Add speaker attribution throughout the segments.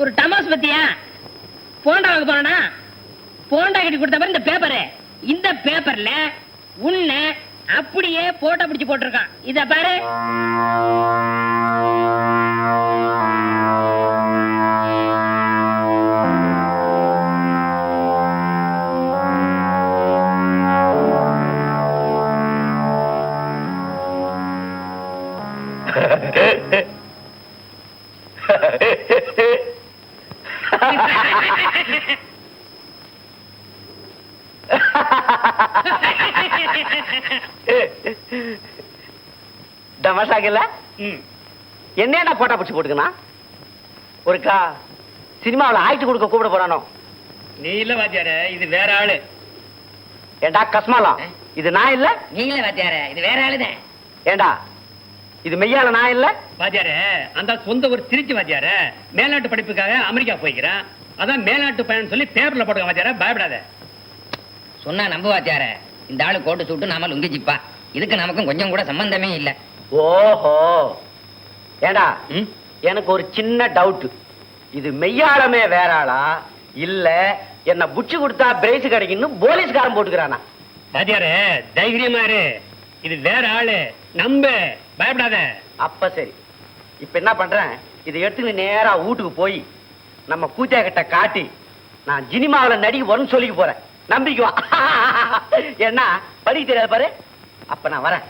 Speaker 1: ஒரு டமாஸ் பத்தியா? போண்டா வாங்க போனா போண்டா கட்டி கொடுத்த மாதிரி இந்த பேப்பரு. இந்த பேப்பர்ல உன்னை அப்படியே போட்டோ பிடிச்சு போட்டிருக்கான். இத பாரு.
Speaker 2: தமாஷாக்கல? என்னடா போட்டா பிடிச்சி போட்டுக்கணும் ஒருக்கா சினிமாவில் ஆயிட்டு கொடுக்க கூப்பிட போறானோ?
Speaker 3: நீ இல்ல வாத்தியார இது வேற ஆளு.
Speaker 2: ஏண்டா கஸ்மாலம் இது நான் இல்ல?
Speaker 1: நீங்களே வாத்தியாரே இது வேற ஆளுதான்
Speaker 2: ஏண்டா இது மெய்யால நான் இல்ல?
Speaker 3: வாத்தியார அந்த சொந்த ஒரு திருச்சி வாத்தியார மேல்நாட்டு படிப்புக்காக அமெரிக்கா போய்க்கிறான். அதான் மேல்நாட்டு பயணம் சொல்லி பேப்பர்ல போட்டுக்க வாத்தியார பயப்படாத.
Speaker 1: சொன்னா நம்ப வாத்தியார இந்த ஆளு கோட்டு சூட்டு நாம லுங்கி ஜிப்பா இதுக்கு நமக்கும் கொஞ்சம் கூட சம்பந்தமே இல்ல.
Speaker 2: ஓஹோ. ஏண்டா?
Speaker 3: ம்?
Speaker 2: எனக்கு ஒரு சின்ன டவுட் இது மெய்யாளமே வேற ஆளா? இல்ல என்ன புடிச்சு கொடுத்தா பிரைஸ் கிடைக்குன்னு போலீஸ்காரன் போட்டுக்கிறானா?
Speaker 3: வாத்தியார தைரியமா இரு. இது வேற ஆளு. நம்ப. பயப்படாத.
Speaker 2: அப்ப சரி. இப்ப என்ன பண்றேன்? இதை எடுத்துன்னு நேரா வீட்டுக்கு போய் நம்ம கூத்தியா கிட்ட காட்டி நான் சினிமாவில் நடிக்க வரணும்னு சொல்லிக்க போறேன். நம்பிக்கை வா என்ன? படிக்க தெரியாது பாரு. அப்ப நான் வரேன்.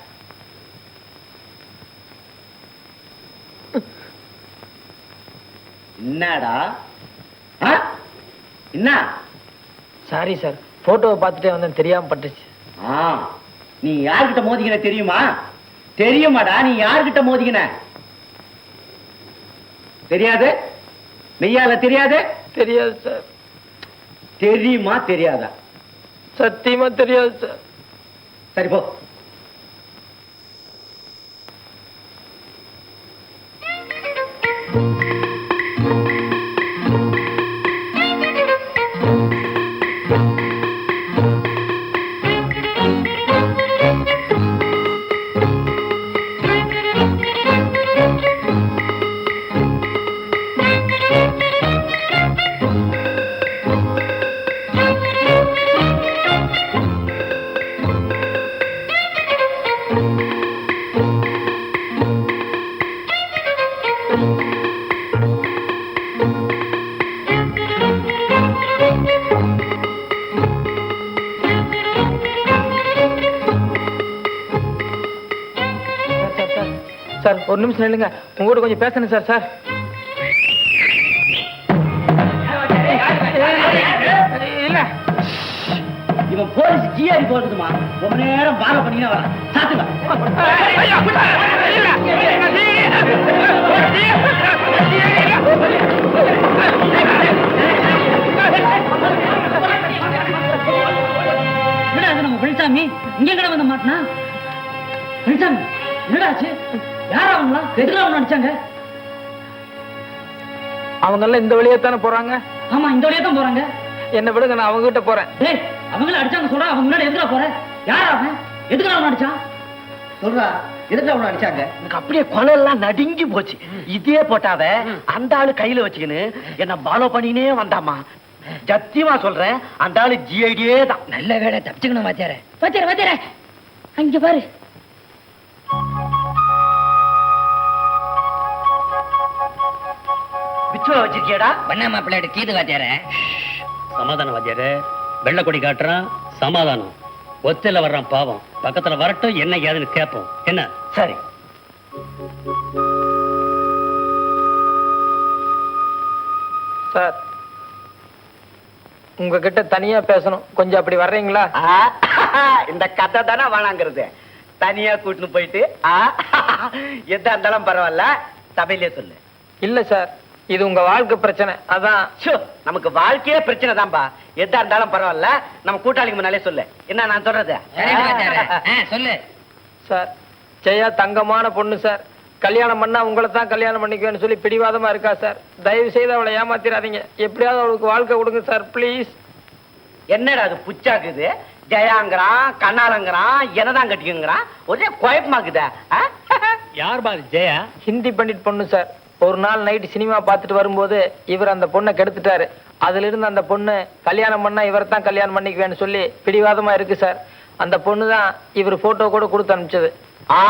Speaker 2: என்னடா? என்ன?
Speaker 4: சாரி சார் போட்டோவை பார்த்துட்டே வந்தேன். தெரியாம பட்டுச்சு.
Speaker 2: ஆ. நீ யார்கிட்ட மோதிக்கின தெரியுமா? தெரியுமாடா நீ யார்கிட்ட மோதிக்கின? தெரியாது? மெய்யால தெரியாது?
Speaker 4: தெரியாது சார்
Speaker 2: தெரியுமா தெரியாதா?
Speaker 4: சத்தியமா தெரியாது சார்
Speaker 2: சரி போ.
Speaker 4: ஒரு நிமிஷம் இல்லைங்க உங்ககிட்ட கொஞ்சம் பேசணும் சார் சார். இல்ல.
Speaker 2: இவன் போலீஸ் ஜிஆரி போறதுமா? ரொம்ப நேரம் பாரோ பண்ணினா வரான். சாத்துங்க.
Speaker 1: நம்ம பழனிசாமி இங்க கடை வந்து மாட்டினா? பழனிசாமி என்னடாச்சு யார் அவங்களாம் எதுக்கு அவங்க நடிச்சாங்க
Speaker 4: அவங்க எல்லாம் இந்த வழியா தானே போறாங்க?
Speaker 1: ஆமா இந்த வழியா தான் போறாங்க.
Speaker 4: என்ன விடுங்க நான் அவங்க கிட்ட போறேன்.
Speaker 1: டேய் அவங்கள அடிச்சாங்க சொல்றா அவங்க முன்னாடி எதுக்குடா போற? யார் அவன்? எதுக்கு அவன் நடிச்சான்
Speaker 2: சொல்றா எதுக்கு அவனை அடிச்சாங்க? எனக்கு அப்படியே குளம் நடுங்கி போச்சு. இதே போட்டாவ அந்த ஆளு கையில வச்சுக்கின்னு என்ன பாலோ பண்ணினே வந்தாமா சத்தியமா சொல்றேன் அந்த ஆளு ஜிஐடியே தான்.
Speaker 1: நல்ல வேலை தப்பிச்சுக்கணும் வாத்தியார. வாத்தியார வாத்தியார. அங்க பாரு.
Speaker 2: பிச்சுவ வச்சிருக்கியடா?
Speaker 1: பண்ணா மாப்பிள்ளையோட கீது வாத்தியார.
Speaker 3: சமாதானம் வாத்தியார. வெள்ளை கொடி காட்டுறான் சமாதானம். ஒத்தையில வர்றான் பாவம். பக்கத்துல வரட்டும் என்ன ஏதுன்னு கேட்போம். என்ன?
Speaker 2: சரி.
Speaker 4: சார் உங்ககிட்ட தனியா பேசணும். கொஞ்சம் அப்படி வர்றீங்களா?
Speaker 2: இந்த கதை தானே வேணாங்கிறது. தனியா கூட்டின்னு போயிட்டு ஆ, எதா இருந்தாலும் பரவாயில்ல. சபையிலே சொல்லு.
Speaker 4: இல்ல சார். இது உங்க வாழ்க்கை பிரச்சனை. அதான்.
Speaker 2: நமக்கு வாழ்க்கையே பிரச்சனை தான்பா. எதா இருந்தாலும் பரவாயில்ல. நம்ம கூட்டாளிக்கு முன்னாலே சொல்லு. என்ன நான் சொல்றது?
Speaker 1: சொல்லு.
Speaker 4: சார் ஜெயா தங்கமான பொண்ணு சார். கல்யாணம் பண்ணா உங்களை தான் கல்யாணம் பண்ணிக்குவேன்னு சொல்லி பிடிவாதமா இருக்கா சார்? தயவு செய்து அவளை ஏமாத்திராதீங்க. எப்படியாவது அவளுக்கு வாழ்க்கை கொடுங்க சார் ப்ளீஸ்.
Speaker 2: என்னடா அது புச்சாக்குது? ஜெயாங்கிறான் கண்ணாலங்கிறான் என்னதான் கட்டிக்குங்கிறான்? ஒரே குழப்பமாக்குதா
Speaker 3: யார் பாரு ஜெயா?
Speaker 4: ஹிந்தி பண்டிட் பொண்ணு சார். ஒரு நாள் நைட்டு சினிமா பார்த்துட்டு வரும்போது இவர் அந்த பொண்ணை கெடுத்துட்டாரு. அதுல இருந்து அந்த பொண்ணு கல்யாணம் பண்ணா இவரை தான் கல்யாணம் பண்ணிக்குவேன்னு சொல்லி பிடிவாதமா இருக்கு சார் அந்த பொண்ணு தான் இவர் போட்டோ கூட கொடுத்து அனுப்பிச்சது.
Speaker 2: ஆ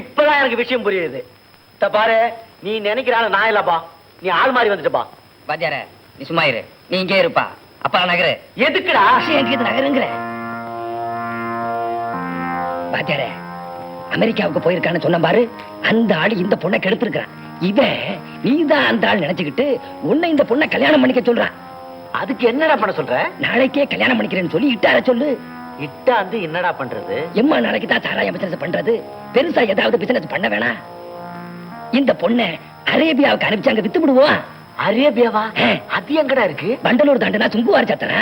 Speaker 2: இப்பதான் எனக்கு விஷயம் புரியுது. இத பாரு நீ நினைக்கிற ஆளு நான் இல்லப்பா. நீ ஆள் மாறி வந்துட்டுப்பா
Speaker 5: வாத்தியார நீ சும்மா இரு. நீ இங்கே இருப்பா. அப்பா நகரு.
Speaker 2: எதுக்குடா?
Speaker 5: எங்க நகருங்கிற. வாத்தியார அமெரிக்காவுக்கு போயிருக்கான்னு சொன்ன பாரு அந்த ஆள் இந்த பொண்ணை கெடுத்திருக்கான் இவன் நீதான் அந்த ஆள் நினைச்சுக்கிட்டு உன்னை இந்த பொண்ணை கல்யாணம் பண்ணிக்க சொல்றான்
Speaker 2: அதுக்கு என்னடா பண்ண சொல்ற?
Speaker 5: நாளைக்கே கல்யாணம் பண்ணிக்கிறேன்னு சொல்லி இட்டார சொல்லு.
Speaker 2: இட்டாந்து என்னடா பண்றது?
Speaker 5: எம்மா நாளைக்கு தான் சாராயம் பிசினஸ் பண்றது. பெருசா ஏதாவது பிசினஸ் பண்ண வேணாம் இந்த பொண்ணை அரேபியாவுக்கு அனுப்பிச்சு அங்க வித்து விடுவோம்.
Speaker 2: அரேபியாவா. அது எங்கடா இருக்கு?
Speaker 5: வண்டலூர் தாண்டனா சுங்குவார் சத்தனா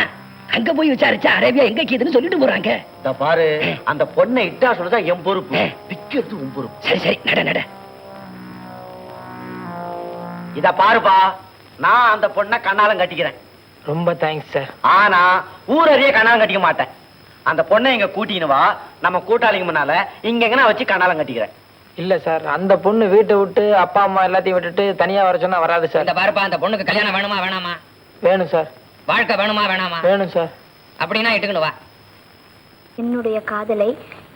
Speaker 5: அங்க போய் விசாரிச்சா அரேபியா எங்க கீதுன்னு சொல்லிட்டு போறாங்க.
Speaker 2: இத பாரு அந்த பொண்ணை இட்டா சொல்றதா என் பொறுப்பு. விக்கிறது உன் பொறுப்பு.
Speaker 5: சரி சரி நட நட.
Speaker 2: இத பாருப்பா நான் அந்த பொண்ணை கண்ணாலம் கட்டிக்கிறேன்.
Speaker 4: ரொம்ப தேங்க்ஸ் சார்
Speaker 2: ஆனா ஊரறிய கண்ணாலம் கட்டிக்க மாட்டேன். அந்த பொண்ணை இங்க கூட்டின்னு வா நம்ம கூட்டாளிங்க முன்னால இங்க எங்கனா வச்சு கண்ணாலம் கட்டிக்கிறேன்.
Speaker 4: இல்ல சார் அந்த பொண்ணு வீட்டை விட்டு அப்பா அம்மா எல்லாத்தையும் விட்டுட்டு தனியா வர சொன்னா வராது சார்
Speaker 5: இந்த பாருப்பா அந்த பொண்ணுக்கு கல்யாணம் வேணுமா வேணாமா?
Speaker 4: வேணும் சார்
Speaker 5: வாழ்க்கை வேணுமா வேணாமா?
Speaker 4: வேணும் சார்
Speaker 5: அப்படின்னா இட்டுக்கணும் வா.
Speaker 6: என்னுடைய காதலை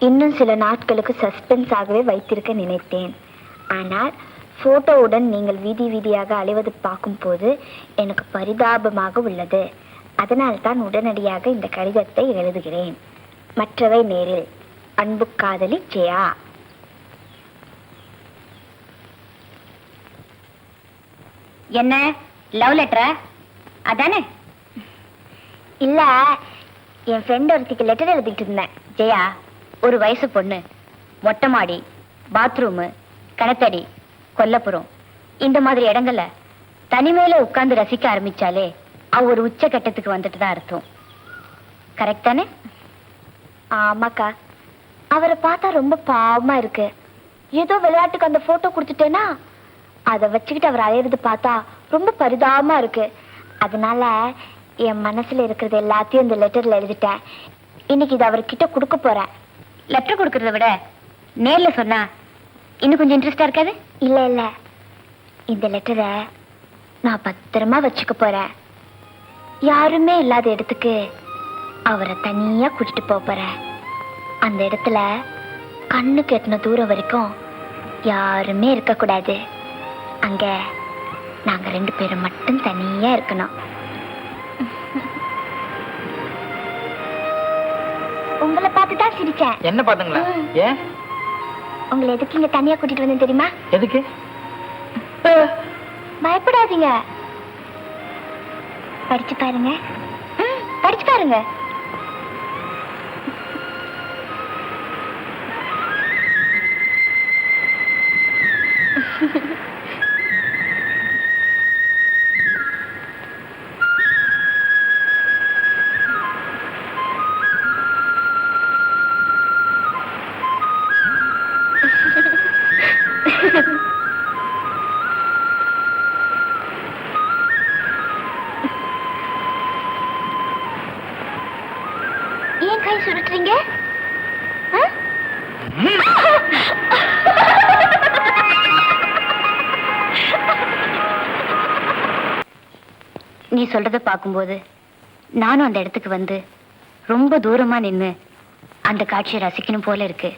Speaker 6: இன்னும் சில நாட்களுக்கு சஸ்பென்ஸ் ஆகவே வைத்திருக்க நினைத்தேன். ஆனால் போட்டோவுடன் நீங்கள் வீதி வீதியாக அலைவது பார்க்கும்போது எனக்கு பரிதாபமாக உள்ளது. அதனால் தான் உடனடியாக இந்த கடிதத்தை எழுதுகிறேன். மற்றவை நேரில். அன்பு காதலி ஜெயா. என்ன? லவ் லெட்டரா? அதானே? இல்ல என் ஃப்ரெண்ட் ஒருத்திக்கு லெட்டர் எழுதிட்டு இருந்தேன். ஜெயா ஒரு வயசு பொண்ணு. மொட்டை மாடி பாத்ரூமு கணத்தடி. கொல்லப்புறம். இந்த மாதிரி இடங்கள்ல தனிமையில உட்கார்ந்து ரசிக்க ஆரம்பிச்சாலே அவ ஒரு உச்ச கட்டத்துக்கு வந்துட்டு தான் அர்த்தம். கரெக்ட் தானே? ஆமாக்கா. அவரை பார்த்தா ரொம்ப பாவமா இருக்கு. ஏதோ விளையாட்டுக்கு அந்த போட்டோ கொடுத்துட்டேனா அதை வச்சுக்கிட்டு அவர் அலையிறது பார்த்தா ரொம்ப பரிதாபமா இருக்கு. அதனால என் மனசுல இருக்கிறது எல்லாத்தையும் இந்த லெட்டர்ல எழுதிட்டேன். இன்னைக்கு இது அவர்கிட்ட கொடுக்க போறேன். லெட்டர் கொடுக்கறத விட நேர்ல சொன்னா இன்னும் கொஞ்சம் இன்ட்ரெஸ்டா இருக்காது? இல்ல இல்ல. இந்த லெட்டரை நான் பத்திரமா வச்சுக்க போறேன். யாருமே இல்லாத இடத்துக்கு அவரை தனியா கூட்டிட்டு போக போறேன். அந்த இடத்துல கண்ணுக்கு எட்டின தூரம் வரைக்கும் யாருமே இருக்கக்கூடாது அங்க நாங்க ரெண்டு பேரும் மட்டும் தனியா இருக்கணும். உங்களை பார்த்து தான் சிரிச்சேன்.
Speaker 4: என்ன பாத்துங்களா ஏன்?
Speaker 6: உங்களை எதுக்கு இங்க தனியா கூட்டிட்டு வந்தேன் தெரியுமா?
Speaker 4: எதுக்கு?
Speaker 6: பயப்படாதீங்க. படிச்சு பாருங்க. படிச்சு பாருங்க. நீ சொல்றத பார்க்கும்போது நானும் அந்த இடத்துக்கு வந்து ரொம்ப தூரமா நின்னு அந்த காட்சியை ரசிக்கணும் போல இருக்கு.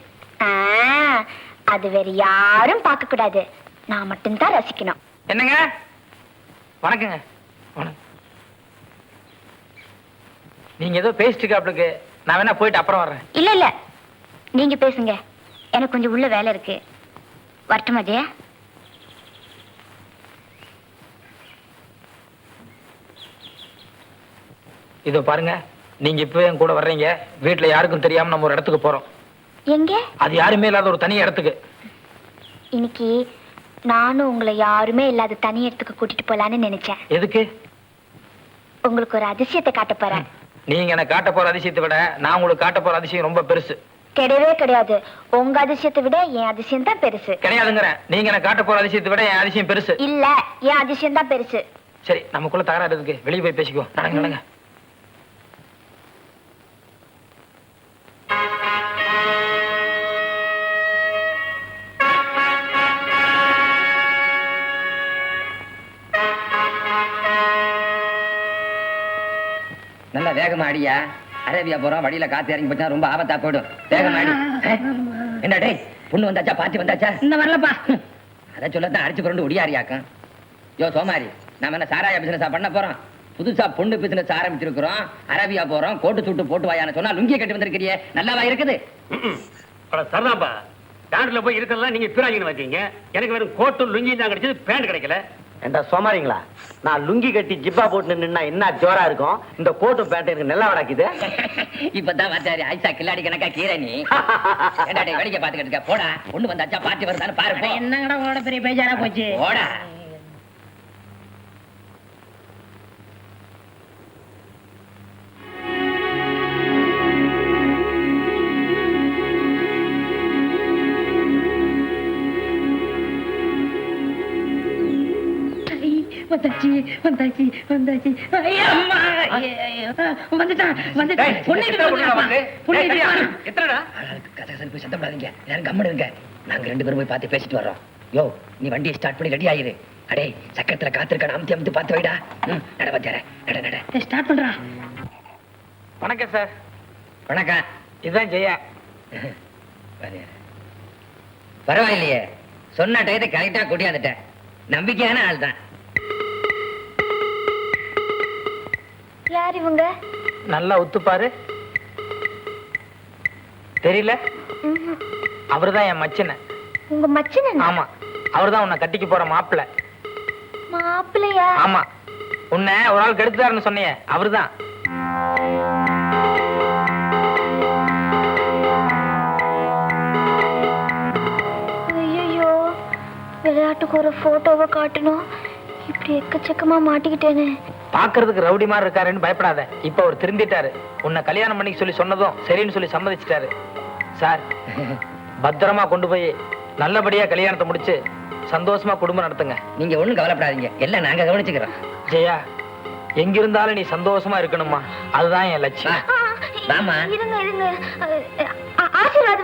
Speaker 6: அது வேற யாரும் பார்க்க கூடாது நான் மட்டும்தான் ரசிக்கணும்.
Speaker 4: என்னங்க? வணக்கங்க. நீங்க ஏதோ பேசிட்டு இருக்காப்ளுக்கு நான் வேணா போயிட்டு அப்புறம் வர்றேன்.
Speaker 6: இல்ல இல்ல. நீங்க பேசுங்க. எனக்கு கொஞ்சம் உள்ள வேலை இருக்கு. வரட்டுமா ஜெயா?
Speaker 4: இதோ பாருங்க நீங்க இப்பவே என் கூட வர்றீங்க. வீட்டுல யாருக்கும் தெரியாம நம்ம ஒரு இடத்துக்கு போறோம்.
Speaker 6: எங்க?
Speaker 4: அது யாருமே இல்லாத ஒரு தனி இடத்துக்கு.
Speaker 6: இன்னைக்கு நானும் உங்களை யாருமே இல்லாத தனி இடத்துக்கு கூட்டிட்டு போலான்னு நினைச்சேன்.
Speaker 4: எதுக்கு?
Speaker 6: உங்களுக்கு ஒரு அதிசயத்தை காட்ட போறேன்.
Speaker 4: நீங்க எனக்கு காட்ட போற அதிசயத்தை விட நான் உங்களுக்கு காட்ட போற அதிசயம் ரொம்ப பெருசு.
Speaker 6: கிடையவே கிடையாது. உங்க அதிசயத்தை விட என் அதிசயம் தான் பெருசு.
Speaker 4: கிடையாதுங்கிறேன். நீங்க எனக்கு காட்ட போற அதிசயத்தை விட என் அதிசயம் பெருசு.
Speaker 6: இல்ல என் அதிசயம் தான் பெருசு.
Speaker 4: சரி நமக்குள்ள தகராறு இருக்கு வெளியே போய் பேசிக்குவோம். நடங்க நடங்க.
Speaker 5: நல்லா வேகமா அடியா. அரேபியா போறோம் வழியில காத்து இறங்கி போச்சா ரொம்ப ஆபத்தா போயிடும். வேகமா அடி. என்ன டேய் பொண்ணு வந்தாச்சா பாத்தி வந்தாச்சா?
Speaker 1: இந்த வரலப்பா.
Speaker 5: அதை சொல்லத்தான் அடிச்சு புரண்டு ஒடியாரியாக்கும். யோ சோமாரி நாம என்ன சாராய பிசினஸா பண்ண போறோம்? புதுசா பொண்ணு பிசினஸ் ஆரம்பிச்சிருக்கிறோம். அரேபியா போறோம் கோட்டு சூட்டு போட்டு வாயான்னு சொன்னா லுங்கிய கட்டி வந்திருக்கிறியே. நல்லாவா இருக்குது?
Speaker 3: சரிதான்ப்பா பேண்ட்ல போய் இருக்கிறதெல்லாம் நீங்க பிராஜின்னு வச்சீங்க. எனக்கு வெறும் கோட்டும் லுங்கி தான் கிடைச்சது பேண்ட் கிடைக்கல.
Speaker 2: ஏண்டா சோமாரிங்களா? நான் லுங்கி கட்டி ஜிப்பா போட்டு நின்னா என்ன ஜோரா இருக்கும்? இந்த கோட்டு பேண்ட் எனக்கு நல்லா வடாக்குது
Speaker 5: இப்பதான் வாச்சாரி ஐசா கில்லாடி கணக்கா கீரை நீ. ஏண்டா டேய் வேடிக்கை பாத்துக்கிட்டு இருக்க? போடா. பொண்ணு வந்தாச்சா பாட்டி வருதான்னு பாரு.
Speaker 1: என்னங்கடா உங்களோட பெரிய பேஜாரா போச்சு?
Speaker 5: போடா.
Speaker 1: வந்தாச்சு வந்தாச்சு வந்தாச்சு. வந்துட்டான் வந்துட்டான்
Speaker 5: போய் எல்லாரும் கம்மனு இருங்க நாங்க ரெண்டு பேரும் போய் பார்த்து பேசிட்டு வர்றோம். யோ நீ வண்டியை ஸ்டார்ட் பண்ணி ரெடி ஆயிரு. அடே சக்கரத்துல காத்திருக்கான அமுத்தி அமுத்தி பார்த்து வைடா. ம், நட வச்சார நட நட.
Speaker 1: ஸ்டார்ட் பண்றான்
Speaker 4: வணக்கம் சார்
Speaker 5: வணக்கம்.
Speaker 4: இதுதான் ஜெயா.
Speaker 5: பரவாயில்லையே. சொன்ன டயத்தை கரெக்டா கூட்டியாந்துட்டேன் நம்பிக்கையான ஆள் தான்
Speaker 6: யார் இவங்க?
Speaker 4: நல்லா ஒத்துப்பாரு. தெரியல. அவர்தான் என் மச்சின
Speaker 6: உங்க மச்சன்
Speaker 4: ஆமா. அவர்தான் உன்னை கட்டிக்கு போற மாப்பிள்ளை.
Speaker 6: மாப்பிள்ளையா?
Speaker 4: ஆமா. உன்னை ஒரு ஆள் கெடுத்தாருன்னு சொன்னியே அவர்தான்.
Speaker 6: விளையாட்டுக்கு ஒரு போட்டோவை காட்டணும். இப்படி எக்கச்சக்கமா மாட்டிக்கிட்டேனே.
Speaker 4: பாக்குறதுக்கு ரவுடி மாதிரி இருக்காருன்னு பயப்படாத. இப்ப அவர் திருந்திட்டாரு. உன்னை கல்யாணம் பண்ணிக்க சொல்லி சொன்னதும் சரின்னு சொல்லி சம்மதிச்சிட்டாரு. சார் பத்திரமா கொண்டு போய் நல்லபடியா கல்யாணத்தை முடிச்சு சந்தோஷமா குடும்பம் நடத்துங்க.
Speaker 5: நீங்க ஒண்ணும் கவலைப்படாதீங்க. எல்லாம் நாங்க கவனிச்சுக்கிறோம்.
Speaker 4: ஜெயா எங்க இருந்தாலும் நீ சந்தோஷமா இருக்கணுமா அதுதான் என் லட்சியம்.
Speaker 6: இருங்க இருங்க. ஆசீர்வாதம்